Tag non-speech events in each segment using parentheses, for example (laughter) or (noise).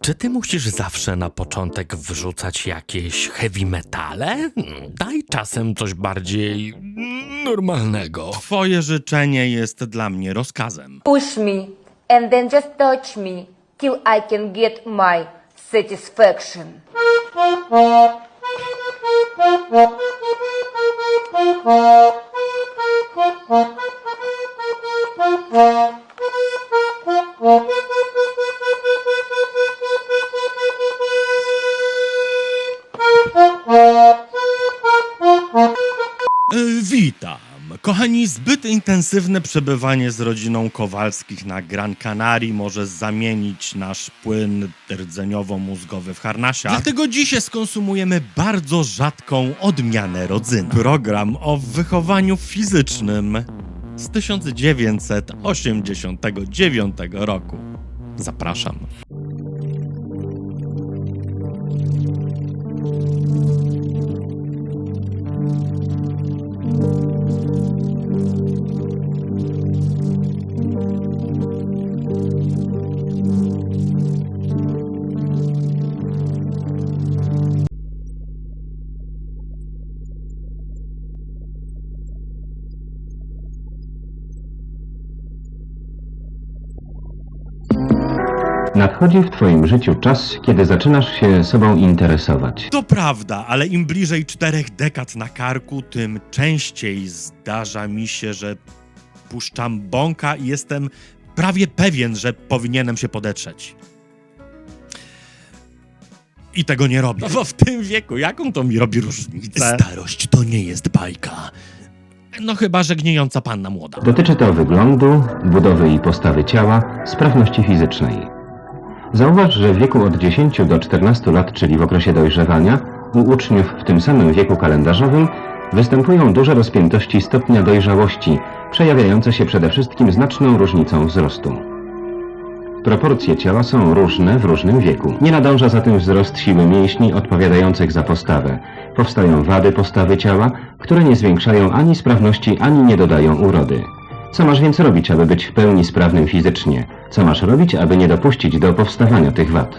Czy ty musisz zawsze na początek wrzucać jakieś heavy metale? Daj czasem coś bardziej normalnego. Twoje życzenie jest dla mnie rozkazem. Push me and then just touch me till I can get my satisfaction. (laughs) witam. Kochani, zbyt intensywne przebywanie z rodziną Kowalskich na Gran Canaria może zamienić nasz płyn rdzeniowo-mózgowy w harnasia. Dlatego dzisiaj skonsumujemy bardzo rzadką odmianę rodzyna. Program o wychowaniu fizycznym z 1989 roku. Zapraszam. Nadchodzi w Twoim życiu czas, kiedy zaczynasz się sobą interesować. To prawda, ale im bliżej czterech dekad na karku, tym częściej zdarza mi się, że puszczam bąka i jestem prawie pewien, że powinienem się podetrzeć. I tego nie robię. No bo w tym wieku, jaką to mi robi różnicę? Starość to nie jest bajka. No chyba, że gnijąca panna młoda. Dotyczy to wyglądu, budowy i postawy ciała, sprawności fizycznej. Zauważ, że w wieku od 10 do 14 lat, czyli w okresie dojrzewania, u uczniów w tym samym wieku kalendarzowym występują duże rozpiętości stopnia dojrzałości, przejawiające się przede wszystkim znaczną różnicą wzrostu. Proporcje ciała są różne w różnym wieku. Nie nadąża za tym wzrost siły mięśni odpowiadających za postawę. Powstają wady postawy ciała, które nie zwiększają ani sprawności, ani nie dodają urody. Co masz więc robić, aby być w pełni sprawnym fizycznie? Co masz robić, aby nie dopuścić do powstawania tych wad?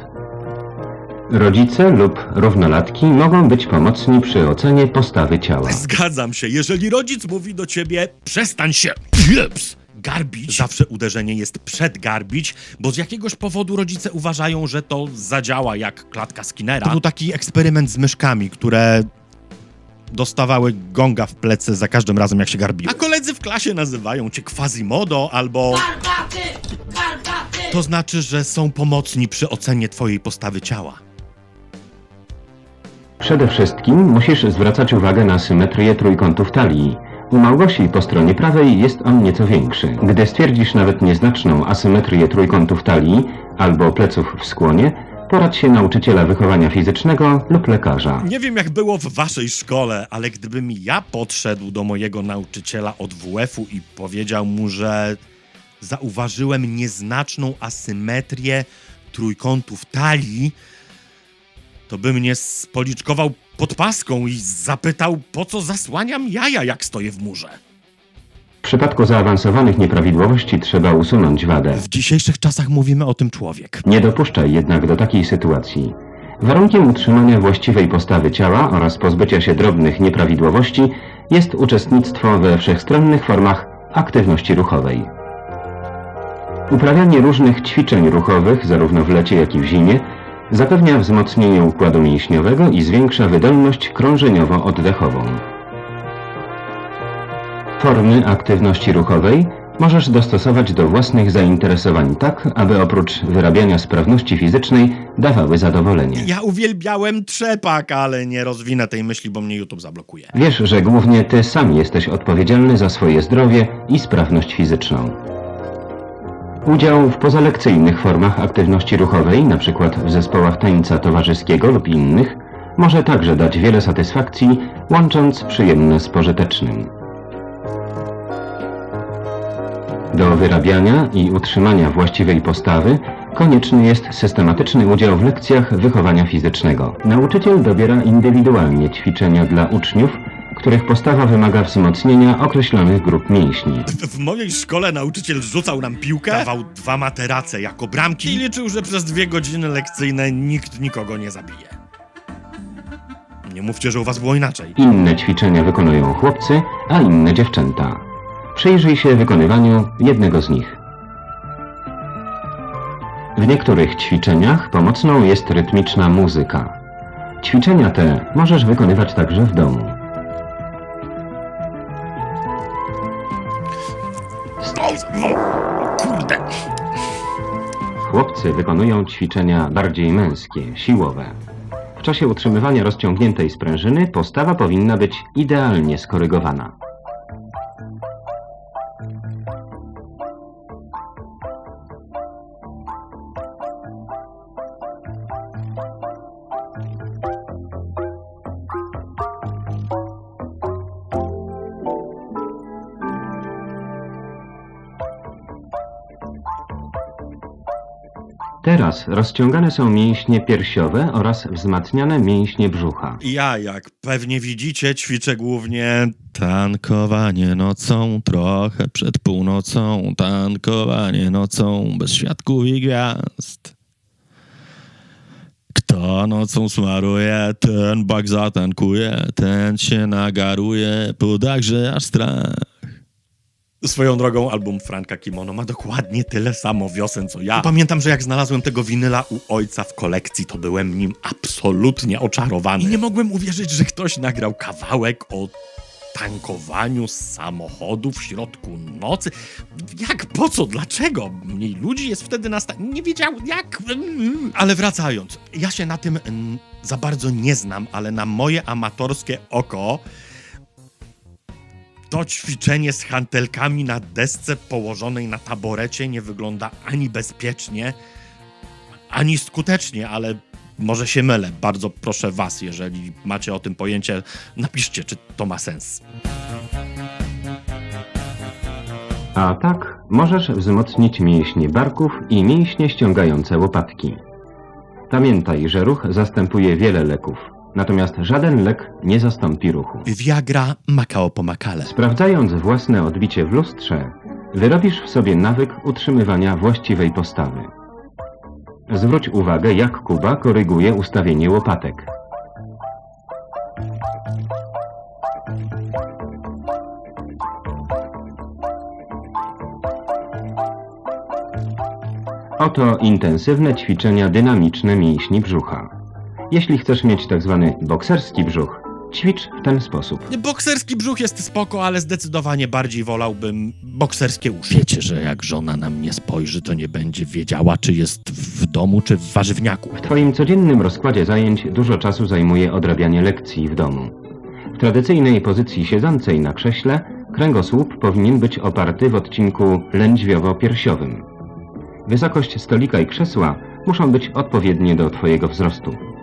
Rodzice lub równolatki mogą być pomocni przy ocenie postawy ciała. Zgadzam się, jeżeli rodzic mówi do ciebie przestań się pieps, garbić, zawsze uderzenie jest przedgarbić, bo z jakiegoś powodu rodzice uważają, że to zadziała jak klatka Skinnera. To był taki eksperyment z myszkami, które dostawały gonga w plecy za każdym razem jak się garbiły. A koledzy w klasie nazywają cię Quasimodo albo... To znaczy, że są pomocni przy ocenie twojej postawy ciała. Przede wszystkim musisz zwracać uwagę na symetrię trójkątów talii. U Małgosi po stronie prawej jest on nieco większy. Gdy stwierdzisz nawet nieznaczną asymetrię trójkątów talii albo pleców w skłonie, poradź się nauczyciela wychowania fizycznego lub lekarza. Nie wiem, jak było w waszej szkole, ale gdybym ja podszedł do mojego nauczyciela od WF-u i powiedział mu, że zauważyłem nieznaczną asymetrię trójkątów talii, to by mnie spoliczkował podpaską i zapytał, po co zasłaniam jaja, jak stoję w murze. W przypadku zaawansowanych nieprawidłowości trzeba usunąć wadę. W dzisiejszych czasach mówimy o tym człowiek. Nie dopuszczaj jednak do takiej sytuacji. Warunkiem utrzymania właściwej postawy ciała oraz pozbycia się drobnych nieprawidłowości jest uczestnictwo we wszechstronnych formach aktywności ruchowej. Uprawianie różnych ćwiczeń ruchowych, zarówno w lecie, jak i w zimie, zapewnia wzmocnienie układu mięśniowego i zwiększa wydolność krążeniowo-oddechową. Formy aktywności ruchowej możesz dostosować do własnych zainteresowań tak, aby oprócz wyrabiania sprawności fizycznej dawały zadowolenie. Ja uwielbiałem trzepak, ale nie rozwinę tej myśli, bo mnie YouTube zablokuje. Wiesz, że głównie ty sam jesteś odpowiedzialny za swoje zdrowie i sprawność fizyczną. Udział w pozalekcyjnych formach aktywności ruchowej, np. w zespołach tańca towarzyskiego lub innych, może także dać wiele satysfakcji, łącząc przyjemne z pożytecznym. Do wyrabiania i utrzymania właściwej postawy konieczny jest systematyczny udział w lekcjach wychowania fizycznego. Nauczyciel dobiera indywidualnie ćwiczenia dla uczniów, których postawa wymaga wzmocnienia określonych grup mięśni. W, w mojej szkole nauczyciel rzucał nam piłkę, dawał dwa materace jako bramki i liczył, że przez dwie godziny lekcyjne nikt nikogo nie zabije. Nie mówcie, że u was było inaczej. Inne ćwiczenia wykonują chłopcy, a inne dziewczęta. Przyjrzyj się wykonywaniu jednego z nich. W niektórych ćwiczeniach pomocną jest rytmiczna muzyka. Ćwiczenia te możesz wykonywać także w domu. Chłopcy wykonują ćwiczenia bardziej męskie, siłowe. W czasie utrzymywania rozciągniętej sprężyny postawa powinna być idealnie skorygowana. Teraz rozciągane są mięśnie piersiowe oraz wzmacniane mięśnie brzucha. Ja, jak pewnie widzicie, ćwiczę głównie tankowanie nocą, trochę przed północą, tankowanie nocą, bez świadków i gwiazd. Kto nocą smaruje, ten bak zatankuje, ten się nagaruje, podakże aż strach. Swoją drogą album Franka Kimono ma dokładnie tyle samo wiosen co ja. Pamiętam, że jak znalazłem tego winyla u ojca w kolekcji, to byłem nim absolutnie oczarowany. I nie mogłem uwierzyć, że ktoś nagrał kawałek o tankowaniu samochodu w środku nocy. Jak, po co, dlaczego? Mniej ludzi jest wtedy na sta... Nie wiedział jak... Ale wracając, ja się na tym mm, za bardzo nie znam, ale na moje amatorskie oko to ćwiczenie z hantelkami na desce położonej na taborecie nie wygląda ani bezpiecznie, ani skutecznie, ale może się mylę. Bardzo proszę Was, jeżeli macie o tym pojęcie, napiszcie, czy to ma sens. A tak możesz wzmocnić mięśnie barków i mięśnie ściągające łopatki. Pamiętaj, że ruch zastępuje wiele leków, natomiast żaden lek nie zastąpi ruchu. Viagra Macao Pomacale. Sprawdzając własne odbicie w lustrze, wyrobisz w sobie nawyk utrzymywania właściwej postawy. Zwróć uwagę, jak Kuba koryguje ustawienie łopatek. Oto intensywne ćwiczenia dynamiczne mięśni brzucha. Jeśli chcesz mieć tzw. bokserski brzuch, ćwicz w ten sposób. Bokserski brzuch jest spoko, ale zdecydowanie bardziej wolałbym bokserskie uszy. Wiecie, że jak żona na mnie spojrzy, to nie będzie wiedziała, czy jest w domu, czy w warzywniaku. W Twoim codziennym rozkładzie zajęć dużo czasu zajmuje odrabianie lekcji w domu. W tradycyjnej pozycji siedzącej na krześle kręgosłup powinien być oparty w odcinku lędźwiowo-piersiowym. Wysokość stolika i krzesła muszą być odpowiednie do Twojego wzrostu.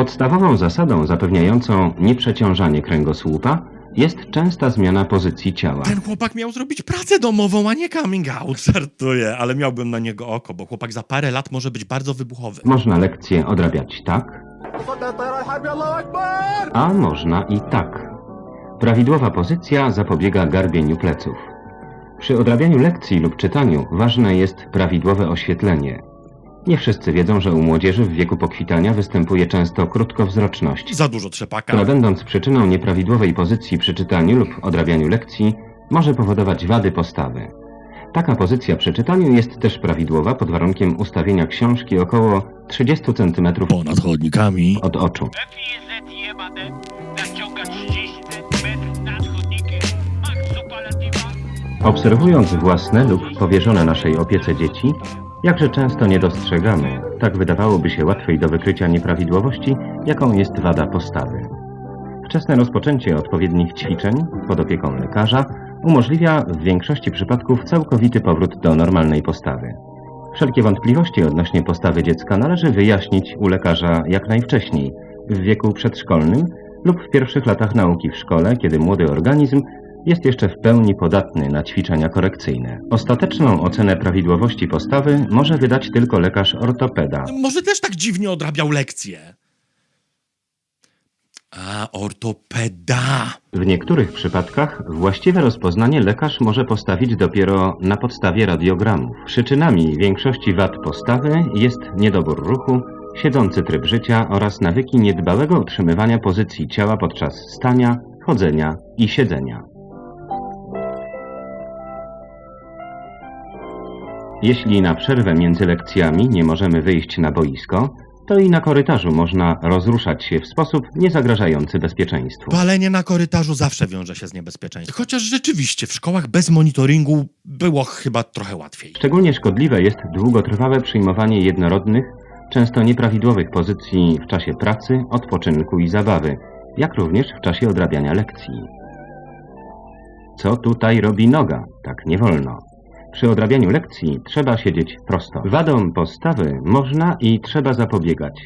Podstawową zasadą zapewniającą nieprzeciążanie kręgosłupa jest częsta zmiana pozycji ciała. Ten chłopak miał zrobić pracę domową, a nie coming out. (laughs) Żartuję, ale miałbym na niego oko, bo chłopak za parę lat może być bardzo wybuchowy. Można lekcje odrabiać tak, a można i tak. Prawidłowa pozycja zapobiega garbieniu pleców. Przy odrabianiu lekcji lub czytaniu ważne jest prawidłowe oświetlenie. Nie wszyscy wiedzą, że u młodzieży w wieku pokwitania występuje często krótkowzroczność, Za dużo trzepaka. która będąc przyczyną nieprawidłowej pozycji przy czytaniu lub odrabianiu lekcji, może powodować wady postawy. Taka pozycja przy czytaniu jest też prawidłowa pod warunkiem ustawienia książki około 30 cm Ponad chodnikami. od oczu. FIZ jebane, naciąga 30 cm nad chodnikiem, max superlatywa. Obserwując własne lub powierzone naszej opiece dzieci, jakże często nie dostrzegamy, tak wydawałoby się łatwej do wykrycia nieprawidłowości, jaką jest wada postawy. Wczesne rozpoczęcie odpowiednich ćwiczeń pod opieką lekarza umożliwia w większości przypadków całkowity powrót do normalnej postawy. Wszelkie wątpliwości odnośnie postawy dziecka należy wyjaśnić u lekarza jak najwcześniej, w wieku przedszkolnym lub w pierwszych latach nauki w szkole, kiedy młody organizm jest jeszcze w pełni podatny na ćwiczenia korekcyjne. Ostateczną ocenę prawidłowości postawy może wydać tylko lekarz ortopeda. Może też tak dziwnie odrabiał lekcje. A, ortopeda. W niektórych przypadkach właściwe rozpoznanie lekarz może postawić dopiero na podstawie radiogramów. Przyczynami większości wad postawy jest niedobór ruchu, siedzący tryb życia oraz nawyki niedbałego utrzymywania pozycji ciała podczas stania, chodzenia i siedzenia. Jeśli na przerwę między lekcjami nie możemy wyjść na boisko, to i na korytarzu można rozruszać się w sposób niezagrażający bezpieczeństwu. Palenie na korytarzu zawsze wiąże się z niebezpieczeństwem. Chociaż rzeczywiście w szkołach bez monitoringu było chyba trochę łatwiej. Szczególnie szkodliwe jest długotrwałe przyjmowanie jednorodnych, często nieprawidłowych pozycji w czasie pracy, odpoczynku i zabawy, jak również w czasie odrabiania lekcji. Co tutaj robi noga? Tak nie wolno. Przy odrabianiu lekcji trzeba siedzieć prosto. Wadom postawy można i trzeba zapobiegać.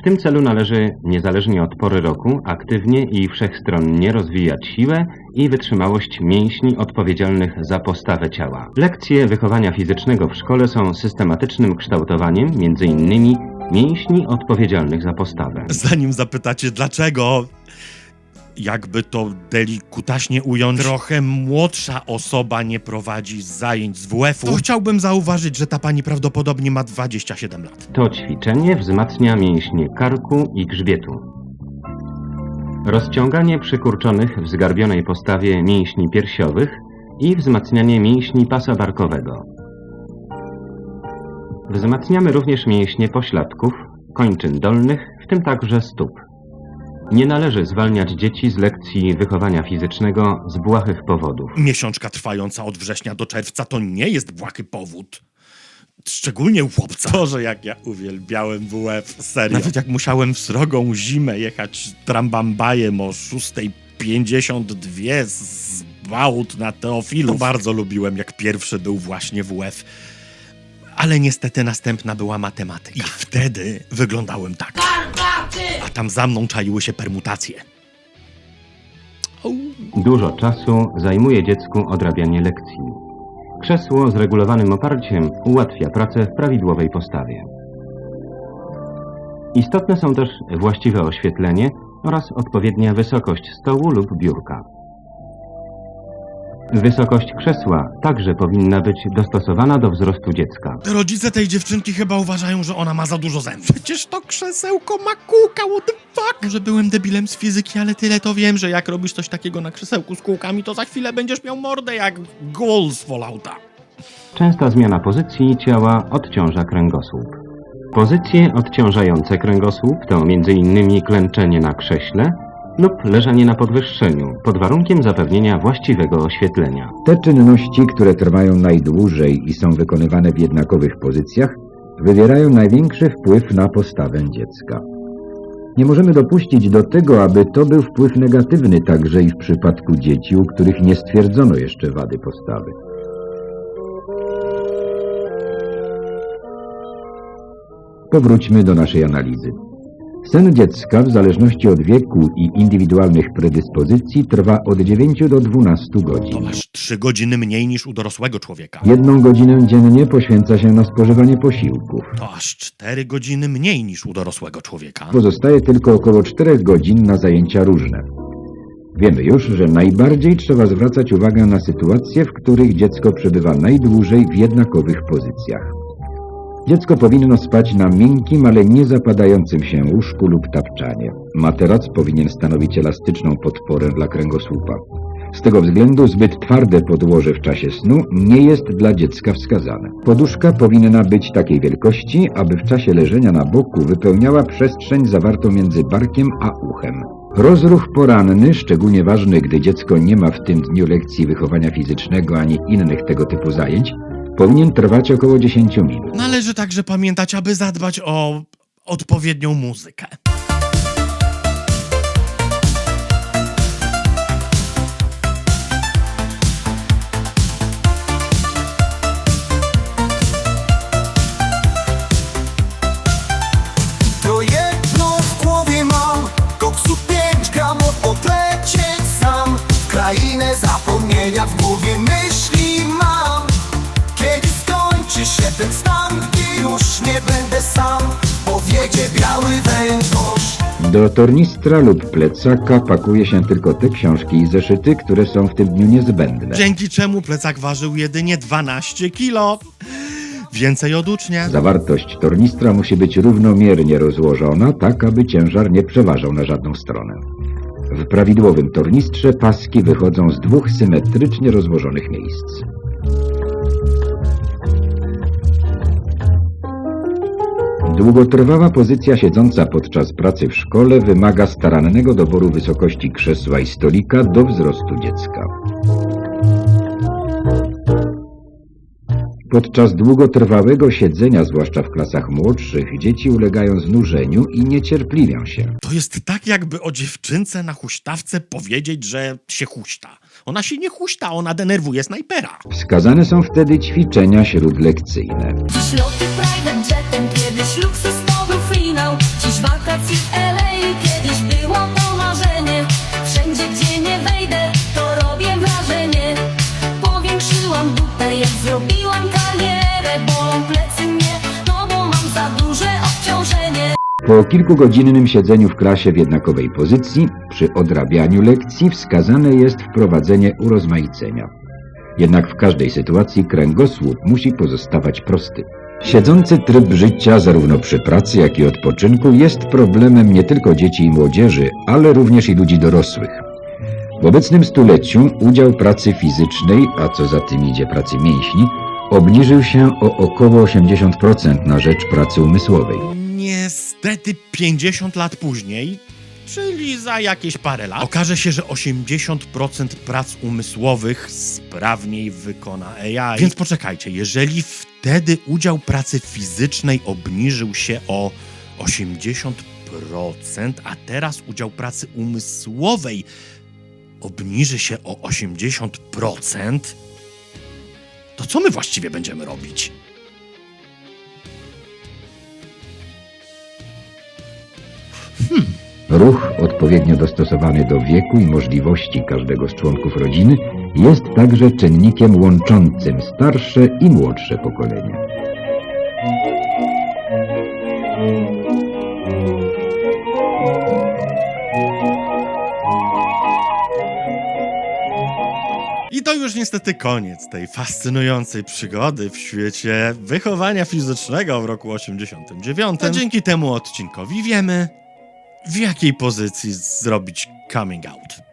W tym celu należy, niezależnie od pory roku, aktywnie i wszechstronnie rozwijać siłę i wytrzymałość mięśni odpowiedzialnych za postawę ciała. Lekcje wychowania fizycznego w szkole są systematycznym kształtowaniem m.in. mięśni odpowiedzialnych za postawę. Zanim zapytacie dlaczego, jakby to delikutaśnie ująć, trochę młodsza osoba nie prowadzi zajęć z WF-u, to chciałbym zauważyć, że ta pani prawdopodobnie ma 27 lat. To ćwiczenie wzmacnia mięśnie karku i grzbietu. Rozciąganie przykurczonych w zgarbionej postawie mięśni piersiowych i wzmacnianie mięśni pasa barkowego. Wzmacniamy również mięśnie pośladków, kończyn dolnych, w tym także stóp. Nie należy zwalniać dzieci z lekcji wychowania fizycznego z błahych powodów. Miesiączka trwająca od września do czerwca to nie jest błahy powód. Szczególnie u chłopca. Boże, jak ja uwielbiałem WF, serio. Nawet jak musiałem w srogą zimę jechać trambambajem o 6.52 z Bałut na Teofilu. To bardzo lubiłem, jak pierwszy był właśnie WF. Ale niestety następna była matematyka. I wtedy wyglądałem tak. Tam za mną czaiły się permutacje. Dużo czasu zajmuje dziecku odrabianie lekcji. Krzesło z regulowanym oparciem ułatwia pracę w prawidłowej postawie. Istotne są też właściwe oświetlenie oraz odpowiednia wysokość stołu lub biurka. Wysokość krzesła także powinna być dostosowana do wzrostu dziecka. Rodzice tej dziewczynki chyba uważają, że ona ma za dużo zębów. Przecież to krzesełko ma kółka, what the fuck? Może byłem debilem z fizyki, ale tyle to wiem, że jak robisz coś takiego na krzesełku z kółkami, to za chwilę będziesz miał mordę jak ghoul z Fallouta. Częsta zmiana pozycji ciała odciąża kręgosłup. Pozycje odciążające kręgosłup to m.in. klęczenie na krześle lub leżenie na podwyższeniu, pod warunkiem zapewnienia właściwego oświetlenia. Te czynności, które trwają najdłużej i są wykonywane w jednakowych pozycjach, wywierają największy wpływ na postawę dziecka. Nie możemy dopuścić do tego, aby to był wpływ negatywny także i w przypadku dzieci, u których nie stwierdzono jeszcze wady postawy. Powróćmy do naszej analizy. Sen dziecka w zależności od wieku i indywidualnych predyspozycji trwa od 9 do 12 To godzin. masz trzy godziny mniej niż u dorosłego człowieka. Jedną godzinę dziennie poświęca się na spożywanie posiłków. To aż cztery godziny mniej niż u dorosłego człowieka. Pozostaje tylko około 4 godzin na zajęcia różne. Wiemy już, że najbardziej trzeba zwracać uwagę na sytuacje, w których dziecko przebywa najdłużej w jednakowych pozycjach. Dziecko powinno spać na miękkim, ale nie zapadającym się łóżku lub tapczanie. Materac powinien stanowić elastyczną podporę dla kręgosłupa. Z tego względu zbyt twarde podłoże w czasie snu nie jest dla dziecka wskazane. Poduszka powinna być takiej wielkości, aby w czasie leżenia na boku wypełniała przestrzeń zawartą między barkiem a uchem. Rozruch poranny, szczególnie ważny, gdy dziecko nie ma w tym dniu lekcji wychowania fizycznego ani innych tego typu zajęć, powinien trwać około 10 minut. Należy także pamiętać, aby zadbać o odpowiednią muzykę. Cały węgorz Do tornistra lub plecaka pakuje się tylko te książki i zeszyty, które są w tym dniu niezbędne. Dzięki czemu plecak ważył jedynie 12 kilo. Więcej od ucznia. Zawartość tornistra musi być równomiernie rozłożona, tak aby ciężar nie przeważał na żadną stronę. W prawidłowym tornistrze paski wychodzą z dwóch symetrycznie rozłożonych miejsc. Długotrwała pozycja siedząca podczas pracy w szkole wymaga starannego doboru wysokości krzesła i stolika do wzrostu dziecka. Podczas długotrwałego siedzenia, zwłaszcza w klasach młodszych, dzieci ulegają znużeniu i niecierpliwią się. To jest tak, jakby o dziewczynce na huśtawce powiedzieć, że się huśta. Ona się nie huśta, ona denerwuje snajpera. Wskazane są wtedy ćwiczenia śródlekcyjne. Dziś Po kilkugodzinnym siedzeniu w klasie w jednakowej pozycji, przy odrabianiu lekcji wskazane jest wprowadzenie urozmaicenia. Jednak w każdej sytuacji kręgosłup musi pozostawać prosty. Siedzący tryb życia zarówno przy pracy, jak i odpoczynku jest problemem nie tylko dzieci i młodzieży, ale również i ludzi dorosłych. W obecnym stuleciu udział pracy fizycznej, a co za tym idzie pracy mięśni, obniżył się o około 80% na rzecz pracy umysłowej. Niestety 50 lat później, czyli za jakieś parę lat, okaże się, że 80% prac umysłowych sprawniej wykona AI. Więc poczekajcie, jeżeli wtedy udział pracy fizycznej obniżył się o 80%, a teraz udział pracy umysłowej obniży się o 80%, to co my właściwie będziemy robić? Ruch odpowiednio dostosowany do wieku i możliwości każdego z członków rodziny jest także czynnikiem łączącym starsze i młodsze pokolenie. I to już niestety koniec tej fascynującej przygody w świecie wychowania fizycznego w roku 89. A dzięki temu odcinkowi wiemy, w jakiej pozycji zrobić coming out.